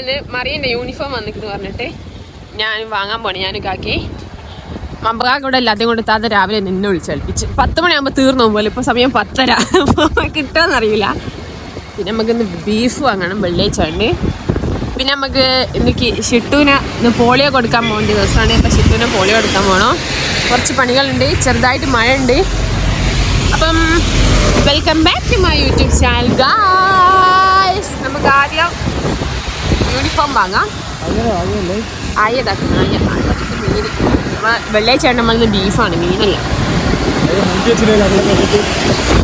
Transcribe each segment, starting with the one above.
ഇന്ന് മറിയന്റെ യൂണിഫോം വന്നിട്ട് പറഞ്ഞിട്ട് ഞാൻ വാങ്ങാൻ പോണി ഞാൻ കാക്കി മമ്പകാക്ക് ഇവിടെ എല്ലാத்தைയും കൊണ്ട് താത്ത രാവിലെ നിന്നെ വിളിച്ചേൽപ്പിച്ച്. പത്ത് മണിയാകുമ്പോൾ തീർന്നു പോലെ ഇപ്പൊ സമയം പത്തര. കിട്ടുമെന്നറിയില്ല പിന്നെ നമുക്ക് ഇന്ന് ബീഫ് വാങ്ങണം വെള്ളിയാഴ്ച പിന്നെ നമുക്ക് ഇന്നിക്ക് ഷിട്ടുവിനെ ഇന്ന് പോളിയോ കൊടുക്കാൻ പോകേണ്ട ദിവസമാണ്. ഇപ്പം ഷിട്ടുവിനെ പോളിയോ കൊടുക്കാൻ പോകണം കുറച്ച് പണികളുണ്ട് ചെറുതായിട്ട് മഴ ഉണ്ട് അപ്പം welcome back to my YouTube channel guys നമുക്ക് ആദ്യം യൂണിഫോം വാങ്ങാം. ആയ മീൻ വെള്ളിയാഴ്ച നമ്മൾ നമ്മളിന്ന് ബീഫാണ് മീനല്ല.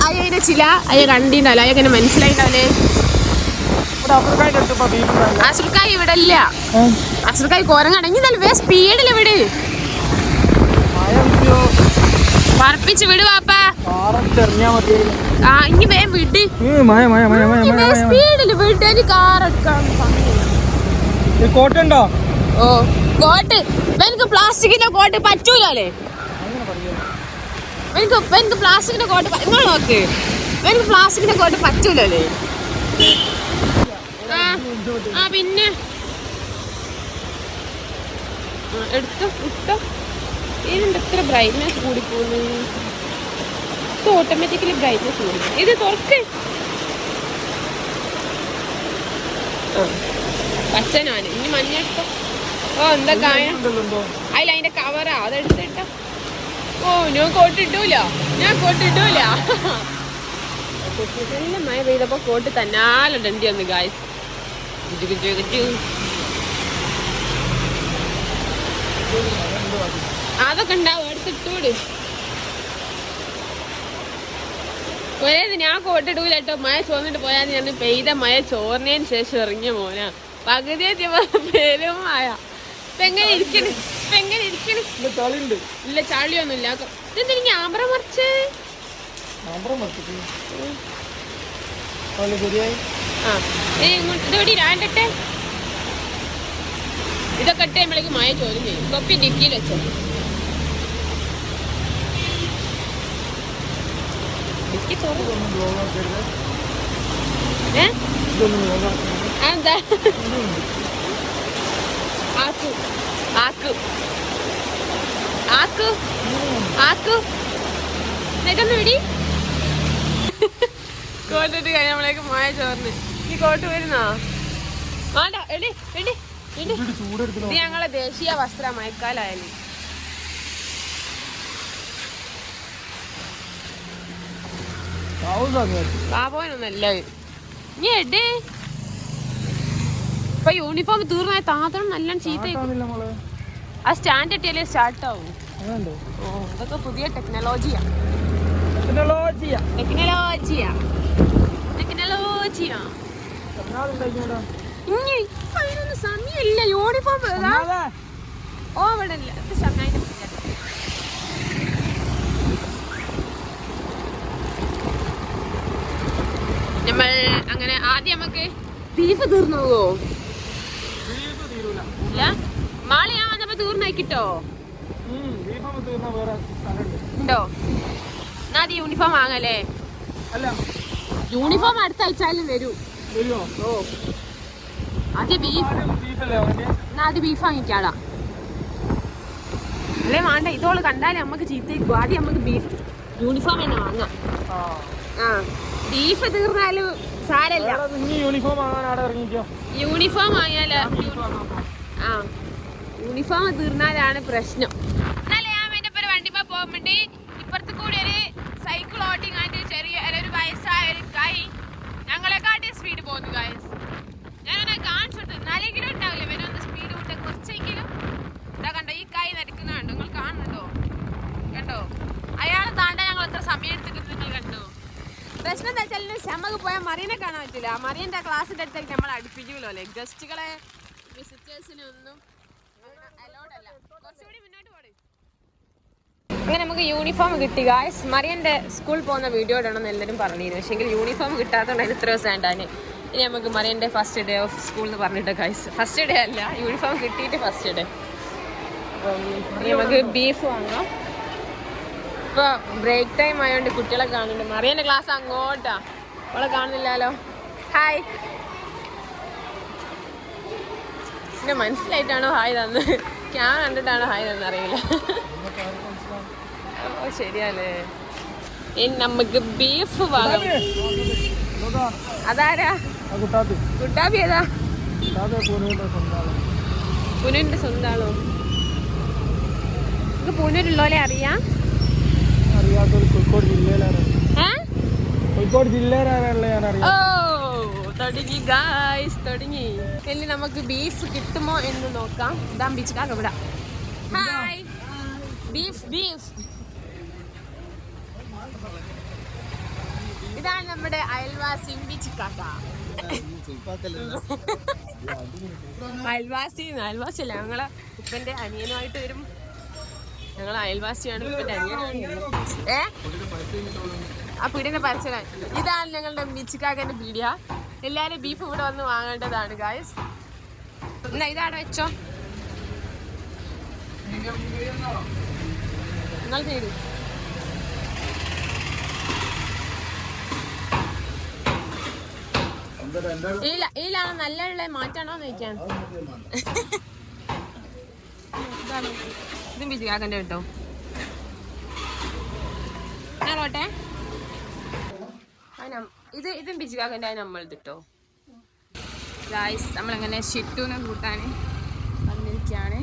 അയ്യതിനെ ചില അയ്യ കണ്ടിണ്ടല്ലോ അയ്യങ്ങനെ മനസ്സിലായിട്ടാവനെ അസുൽക്കായി ഇവിടെ ഇല്ല അസുർക്കായി കോരങ്ങടങ്ങി നല്ല വേ സ്പീഡിൽ വിട്. പറപ്പിച്ച് വിട് വാപ്പാ. ആ ഇനി വേം വിട്. സ്പീഡിൽ വിട് എനിക്ക് സമയമില്ല. കോട്ടുണ്ടോ ഓ കോട്ട്. എനിക്ക് പ്ലാസ്റ്റിക്കിന്റെ കോട്ട് പറ്റൂലേ എനിക്ക് എനിക്ക് പ്ലാസ്റ്റിക്കിന്റെ കോട്ട് നിങ്ങൾ നോക്ക്. എനിക്ക് പ്ലാസ്റ്റിക്കിന്റെ കോട്ട് പറ്റൂലേ ആ പിന്നെ. എടുത്ത ഇട്ടോ. ഇതിനുണ്ട് ഇത്ര ബ്രൈറ്റ്നെസ് കൂടി പോകുന്നു ഇത് ഓട്ടോമാറ്റിക്കലി ബ്രൈറ്റ്നെസ് കൂടി ഇത് തുറക്ക്. ആ. പച്ചനാണ്. ഇനി മഞ്ഞ എടുത്തോ ഓ എന്താ കായ? അതിൽ അതിന്റെ കവറാ അതെടുത്തിട്ട. ഓ ഞാൻ കോട്ടിട്ടൂല. ഞാൻ കോട്ടിട്ടൂല. നല്ല മഴ പെയ്തപ്പോ കോട്ട് തന്നാലുണ്ട്. ഒന്ന് ഗായ്സ് ഗുജു ഗുജു ഗുജു. അതൊക്കെ ഉണ്ടാവും. എടുത്തിട്ടൂട് ഒരേ ഞാൻ കോട്ടിടൂല കേട്ടോ. മഴ ചോർന്നിട്ട് പോയാന്ന് ഞാൻ പെയ്ത മഴ ചോർന്നതിന് ശേഷം ഇറങ്ങിയ മോനാ. പകുതി എത്തിയപ്പോ പേരും മായ ഇപ്പൊ എങ്ങനെ ഇരിക്കണ്? ഇപ്പൊ എങ്ങനെ ഇരിക്കണ്? ഇല്ല ചളിയൊന്നുമില്ല. ഇതെന്തിനു ക്യാമറ മറിച്ച്? ആ ഇതോടി രാണ്ടട്ടെ ഇതൊക്കെ ഇട്ട് നമ്മളേക്ക് മായ ചോദ്യം ചെയ്യും. തൊപ്പി ഡിക്കിയിൽ വെച്ചോ ഡിക്കി ചോറ്. ഏ? അതെന്താ ആക്കു. ആക്കു. ആക്കു. ആക്കു. ഇതൊന്ന് വിടി. കോട്ടിട്ട് കഴിഞ്ഞ നമ്മളേക്ക് മായ ചോർന്ന് ഈ കോട്ട് വരുന്നോ? വേണ്ട. എടി എടി എടി. ഇത് ഞങ്ങളെ ദേശീയ വസ്ത്ര മയക്കാലായാലും. ബാബോനൊന്നല്ല നീ എടേ. ഇപ്പൊ യൂണിഫോം തീർന്നായ താത്തണം നല്ല ചീത്ത ആ സ്റ്റാൻഡ് ഇട്ടിയാലേ സ്റ്റാർട്ട് ആവും. ഓ ഇതൊക്കെ പുതിയ ടെക്നോളജിയാ ടെക്നോളജിയാ ടെക്നോളജിയാ ടെക്നോളജിയാ ഇനി അതിനൊന്നും സമയമില്ല. യൂണിഫോം ഓ ഇവിടെ ഇല്ല ഷംനായിന്റെ നമ്മൾ അങ്ങനെ ആദ്യം നമുക്ക് ബീഫ് തീർന്നു തീരൂല ഇല്ല. മാളി ഞാൻ വന്നപ്പോ തീർന്നായിക്കിട്ടോ ഉണ്ടോ? എന്നാ അത് യൂണിഫോം വാങ്ങല്ലേ? യൂണിഫോം അടുത്ത വരൂ. ഓ. ആദ്യം ബീഫ്. എന്നാ അത് ബീഫ് വാങ്ങിക്കാടാ. അല്ലേ വേണ്ട ഇതോൾ കണ്ടാലേ നമുക്ക് ചീത്തയ്ക്കും ആദ്യം നമുക്ക് ബീഫ് യൂണിഫോം തന്നെ വാങ്ങാം. ആ. ബീഫ് തീർന്നാലും സാരല്ല. യൂണിഫോം വാങ്ങാൻ യൂണിഫോം വാങ്ങിയാൽ ആ യൂണിഫോം തീർന്നാലാണ് പ്രശ്നം. എന്നാലേ ഞാൻ എന്റെ ഒരു വണ്ടിമ്മ പോകാൻ വേണ്ടി ഇപ്പുറത്ത് കൂടി ഒരു സൈക്കിൾ ഓട്ടിങ് ആയിട്ട് ചെറിയ ഒരു വയസ്സായ ഒരു കൈ ഞങ്ങളെക്കാട്ടി സ്പീഡ് പോകുന്നു ഗായസ് ഞാനൊന്ന് കാണിച്ചു കൊടുത്തു എന്നാലെങ്കിലും ഉണ്ടാവില്ല? ഇവനൊന്ന് സ്പീഡ് വിട്ട് കുറച്ചെങ്കിലും. ഇതാ കണ്ടോ ഈ കൈ നടിക്കുന്ന കണ്ടോ? നിങ്ങൾ കാണുന്നുണ്ടോ? കണ്ടോ? അയാളെ താണ്ടാ ഞങ്ങൾ എത്ര സമയം എടുത്തിട്ട് നിങ്ങൾ കണ്ടോ? പ്രശ്നം എന്താ വെച്ചാൽ നമുക്ക് പോയാൽ മറിയനെ കാണാൻ പറ്റില്ല മറിയന്റെ ക്ലാസ്സിന്റെ അടുത്തേക്ക് നമ്മൾ അടുപ്പിക്കുമല്ലോ അല്ലേ? ഗസ്റ്റുകളെ വിസിറ്റേഴ്സിനൊന്നും അലൗഡ് അല്ല കുറച്ചുകൂടി മുന്നോട്ട് പോടെ. അങ്ങനെ നമുക്ക് യൂണിഫോം കിട്ടി ഗായ്സ് മറിയന്റെ സ്കൂൾ പോകുന്ന വീഡിയോ ഇടണമെന്ന് എല്ലാവരും പറഞ്ഞിരുന്നു. പക്ഷെങ്കിൽ യൂണിഫോം കിട്ടാത്തതുകൊണ്ട് അതിന് ഇത്ര ദിവസം ഉണ്ടാന് ഇനി നമുക്ക് മറിയന്റെ ഫസ്റ്റ് ഡേ ഓഫ് സ്കൂൾ എന്ന് പറഞ്ഞിട്ട് ഗായ്സ് ഫസ്റ്റ് ഡേ അല്ല യൂണിഫോം കിട്ടിയിട്ട് ഫസ്റ്റ് ഡേ അപ്പം ഇനി നമുക്ക് ബീഫ് വാങ്ങാം. ഇപ്പൊ ബ്രേക്ക് ടൈം ആയതുകൊണ്ട് കുട്ടികളെ കാണുന്നുണ്ട്. മറിയന്റെ ക്ലാസ് അങ്ങോട്ടാ. അവളെ കാണുന്നില്ലല്ലോ. ഹായ് പിന്നെ മനസ്സിലായിട്ടാണോ ഹായ് തന്നത് ക്യാമറ കണ്ടിട്ടാണോ ഹായ് തന്നെ അറിയില്ല. ഓ ശരിയാലേ ഇനി നമുക്ക് ബീഫ് വാങ്ങാം. അതാരാ? കുട്ടാബി ഏതാ? പുനുവിന്റെ സ്വന്താളോ സ്വന്തം ആളോ ഇത് പുനൂരുള്ളോലെ അറിയാം കോഴിക്കോട് ജില്ലയിലാണ് കോഴിക്കോട് ജില്ലയിലാണല്ലേ ഞാൻ അറിയാം. ഓ തുടങ്ങി ഗായ്സ് തുടങ്ങി. ഇനി നമുക്ക് ബീഫ് കിട്ടുമോ എന്ന് നോക്കാം. ഇതാ ബീച്ചിക്കാക്ക ഇവിടെ ഹായ് ബീഫ് ബീഫ് ഇതാണ് നമ്മുടെ അയൽവാസി ബീച്ചിക്കാക്ക അയൽവാസി അയൽവാസി അല്ല? ഞങ്ങളെ ഉപ്പന്റെ അനിയനുമായിട്ട് വരും. ഞങ്ങൾ അയൽവാസിയാണ് ഉപ്പന്റെ അനിയനാണ് ഏ? ആ പീടിന്റെ പരസ്യ ഇതാണ് ഞങ്ങളുടെ ബീച്ചിക്കാക്കന്റെ പീടിയ എല്ലാരും ബീഫ് ഇവിടെ വന്ന് വാങ്ങേണ്ടതാണ് ഗായ്സ് എന്നാ ഇതാണ് വെച്ചോ? നിങ്ങൾ തേടി ഇതിലാണ് നല്ല ഉള്ള മാറ്റാണോ ഇതാണ്. ഇതും ബീച്ചിക്കാക്കന്റെ കേട്ടോ. ഞാൻ പോട്ടെ? അതിന് ഇത് ഇതും ബിജുകാക്കന്റെ അതിന് നമ്മൾ ഇതിട്ടോ. ഗായ്സ് നമ്മളങ്ങനെ ഷിട്ടൂനെ കൂട്ടാൻ വന്നിരിക്കുകയാണ്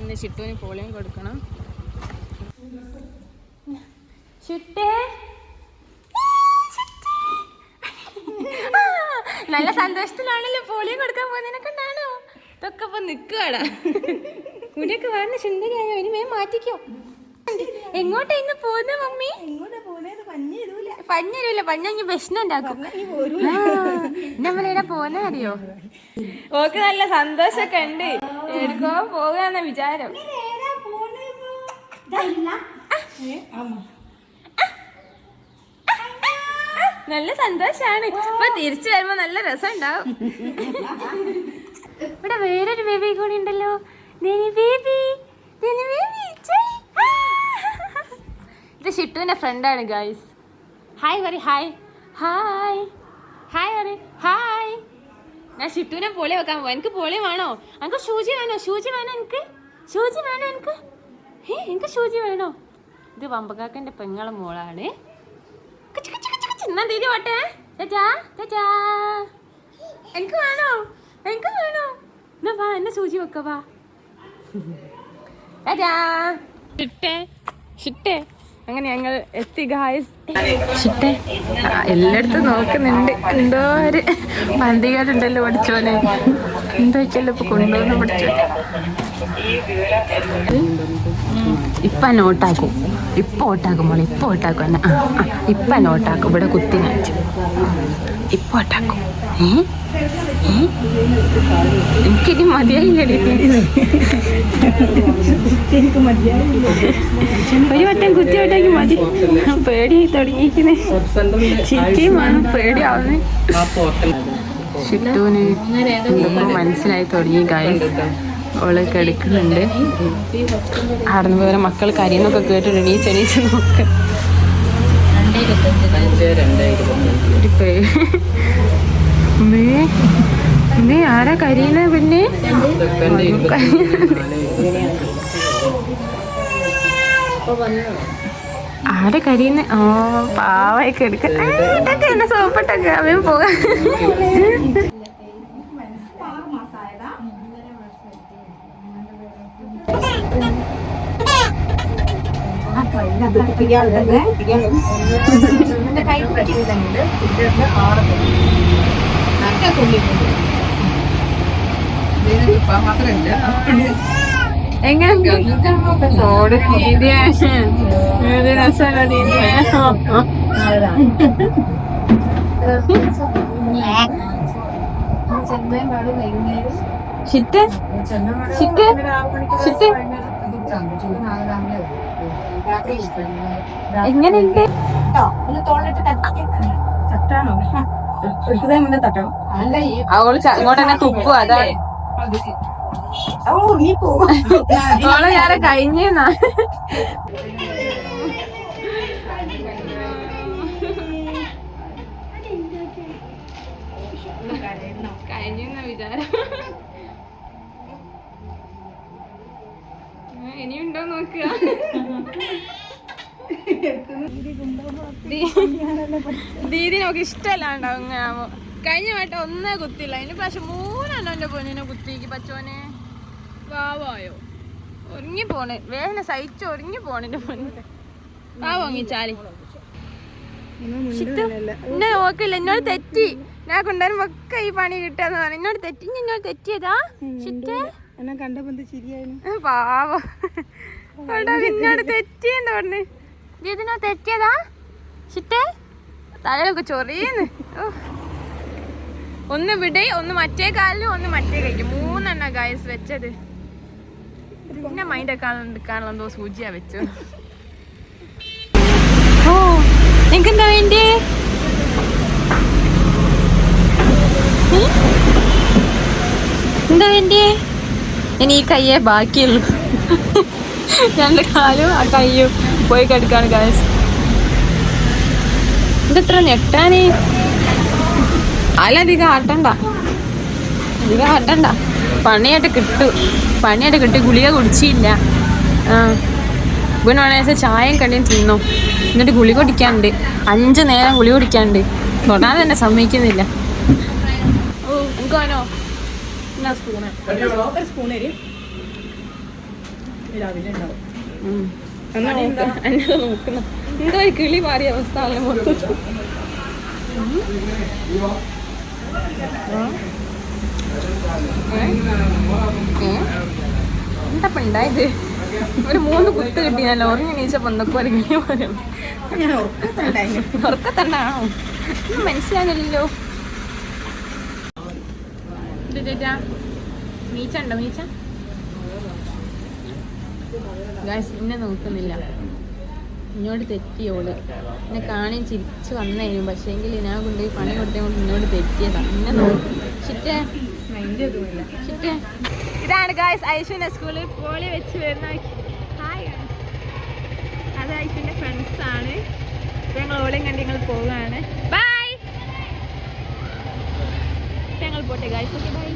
ഇന്ന് ഷിട്ടുവിന് പോളിയും കൊടുക്കണം. ഷിട്ടേ. നല്ല സന്തോഷത്തിലാണല്ലോ പോളിയും കൊടുക്കാൻ പോകുന്നതിനൊക്കെ ഉണ്ടാണോ ഇതൊക്കെ ഇപ്പൊ നിക്കുവാടാ. മുടിയൊക്കെ വന്ന് ചിന്തയായോ ഇനി മേ മാറ്റിക്കോ. എങ്ങോട്ടാ ഇന്ന് പോകുന്ന മമ്മി? പഞ്ഞരൂല പഞ്ഞി പ്രശ്നം ഉണ്ടാക്കും നമ്മളിവിടെ പോകുന്ന അറിയോ? ഓക്ക് നല്ല സന്തോഷൊക്കെ ഉണ്ട്. എടുക്കോ പോകാന്ന വിചാരം. നല്ല സന്തോഷാണ്. ഇപ്പൊ തിരിച്ചു വരുമ്പോ നല്ല രസം ഉണ്ടാവും ഇവിടെ വേറൊരു ബേബി കൂടി ഉണ്ടല്ലോ. Baby baby. ഇത് ഷിട്ടുവിന്റെ ഫ്രണ്ടാണ് guys hi very hi hi hi പറ ഹായ് ഞാൻ ഷിട്ടുവിനെ പോളി വെക്കാൻ പോവാ. എനിക്ക് പോളി വേണോ? എനിക്ക് ഷൂജി വേണോ? ഷൂജി വേണോ എനിക്ക്? ഷൂജി വേണോ എനിക്ക്? ഏ എനിക്ക് ഷൂജി വേണോ? ഇത് വമ്പകാക്കന്റെ പെങ്ങളെ മോളാണ്. എന്നാ തീരെ പോട്ടെ ചേച്ചാ ചേച്ചാ എനിക്ക് വേണോ? എനിക്ക് വേണോ? എന്നാ വാ എന്നെ സൂചി വെക്ക വാ. ചേച്ചാ ഷിട്ടേ ഷിട്ടേ. അങ്ങനെ ഞങ്ങൾ എത്തി ഗായസ് ഷിട്ടേ എല്ലായിടത്തും നോക്കുന്നുണ്ട്. എന്തോ ഒരു പന്തികാരുണ്ടല്ലോ പഠിച്ചോനെ. എന്തോ വെച്ചല്ലോ ഇപ്പൊ കൊണ്ടുവന്ന് പഠിച്ചോ? ഇപ്പൊ നോട്ടാക്കും. ഇപ്പൊ ഓട്ടാക്കും മോളെ ഇപ്പൊ ഓട്ടാക്കും. എന്നെ ആ ഇപ്പൊ നോട്ടാക്കും. ഇവിടെ കുത്തി ഇപ്പൊ ഓട്ടാക്കും ഏ ഏ? എനിക്കിനി മതിയായില്ലേ ഒരു വട്ടം കുത്തി മതി. പേടി തുടങ്ങിയിരിക്കുന്നേ. ചിറ്റിയും വേണം മനസ്സിലായി തുടങ്ങി ഗൈസ് ഓൾ കിടക്കുന്നുണ്ട്. ആടുന്ന പോലെ മക്കൾ കരയുന്നൊക്കെ കേട്ടിട്ടുണ്ട് ഈ ചെറിയ ആരാ കരീന പിന്നെ ആരെ കരീന്ന് ഓ പാവയൊക്കെ എടുക്കാൻ സോപ്പിട്ടൊക്കെ. അവൻ പോകാൻ എങ്ങനെ ഓട് രീതിയാണ് ഏത് രസമുള്ള രീതിയാണ് ഷിറ്റ് ഷിറ്റ് ഷിറ്റ് എങ്ങനെയുണ്ട്? അവൾ ച- ഇങ്ങോട്ട് തന്നെ തുപ്പു അതാണ്. അവളെ ഞാനെ കഴിഞ്ഞാ കഴിഞ്ഞെന്ന വിചാരം. ആ, ഇനിയുണ്ടോ നോക്കുക? ദീദി നമുക്ക് ഇഷ്ടമല്ലാണ്ടാവും കഴിഞ്ഞ വട്ടം ഒന്നേ കുത്തില്ല അതിന് പ്രാവശ്യം മൂന്നെണ്ണം എന്റെ പൊന്നിനെ കുത്തിക്ക് പച്ചോനെ. വാവായോ ഒരുങ്ങി പോണ് വേദന സഹിച്ച് ഒരുങ്ങി പോണെന്റെ പൊന്നെ. വാ ചാലി എന്നെ നോക്കില്ല. എന്നോട് തെറ്റി. ഞാൻ കൊണ്ടുവരുമ്പോ ഒക്കെ ഈ പണി കിട്ടാന്ന് പറഞ്ഞു. എന്നോട് തെറ്റി. ഇനി എന്നോട് തെറ്റിയതാ? ചിറ്റേ പാവോ. എന്നോട് തെറ്റിയെന്ന് പറഞ്ഞു. ഇതിനോ തെറ്റിയതാ? ചിട്ടേ തലയൊക്കെ ചൊറിയുന്നു. ഒന്ന് വിടേ ഒന്ന് മറ്റേ കാലിലും ഒന്ന് മറ്റേ കൈക്കും. മൂന്നെണ്ണ ഗായസ് വെച്ചത്. പിന്നെ മൈൻഡ് എടുക്കാനുള്ള എന്തോ സൂചിയാ വെച്ചു ഓ നിനക്ക് വേണ്ടി? എന്താ വേണ്ടി ഇനി ഈ കയ്യേ ബാക്കിയുള്ളൂ. രണ്ട് കാലും ആ കയ്യും പോയി കിടക്കാണ് ഗായസ് ഇതെത്ര ഞെട്ടാനേ? അല്ലധികം ആട്ടണ്ട അധികം ആട്ടണ്ട പണിയായിട്ട് കിട്ടു. പണിയായിട്ട് കിട്ടി. ഗുളിക കുടിച്ചില്ല. ആ. ഇവന് വെച്ചാൽ ചായയും കണ്ടിയും തിന്നു. എന്നിട്ട് ഗുളി കുടിക്കാണ്ട് അഞ്ച് നേരം ഗുളി കുടിക്കാണ്ട് തൊടാൻ തന്നെ സമ്മതിക്കുന്നില്ല. ഓ സ്പൂണ്? ഒരു സ്പൂൺ രാവിലെ ഉണ്ടാവും. എന്നാ നോക്ക്. എന്നെ നോക്കുന്നു എന്തോ കിളി മാറിയ അവസ്ഥ ആണല്ലോ മൊത്തം ഉണ്ടായത് ഒരു മൂന്ന് കുത്ത് കിട്ടിയല്ലോ ഉറങ്ങി നീച്ചപ്പോ എന്തൊക്കെ ഒരു കിളി മാറിയ ഉറക്കത്തണ്ടാണോ മനസ്സിലാകുന്നില്ലല്ലോ. ഉണ്ടോ മീച്ച? ഗായ്സ് എന്നെ നോക്കുന്നില്ല. എന്നോട് തെറ്റിയോൾ. എന്നെ കാണുകയും ചിരിച്ചു വന്നേനും പക്ഷേ എങ്കിൽ ഞാൻ കൊണ്ടുപോയി പണി കൊടുത്തേ കൊണ്ട് എന്നോട് തെറ്റിയതാണ് എന്നെ നോക്കും ഇതാണ് ഗായ്സ് ഐശുവിന്റെ സ്കൂളിൽ പോളി വെച്ച് വരുന്ന അത് ഐശുവിന്റെ ഫ്രണ്ട്സ് ആണ്. ഞങ്ങൾ ഓളെയും കണ്ട് ഞങ്ങൾ പോവുകയാണ്. ബൈ ഞങ്ങൾ പോട്ടെ ഗായ്സ്. Okay bye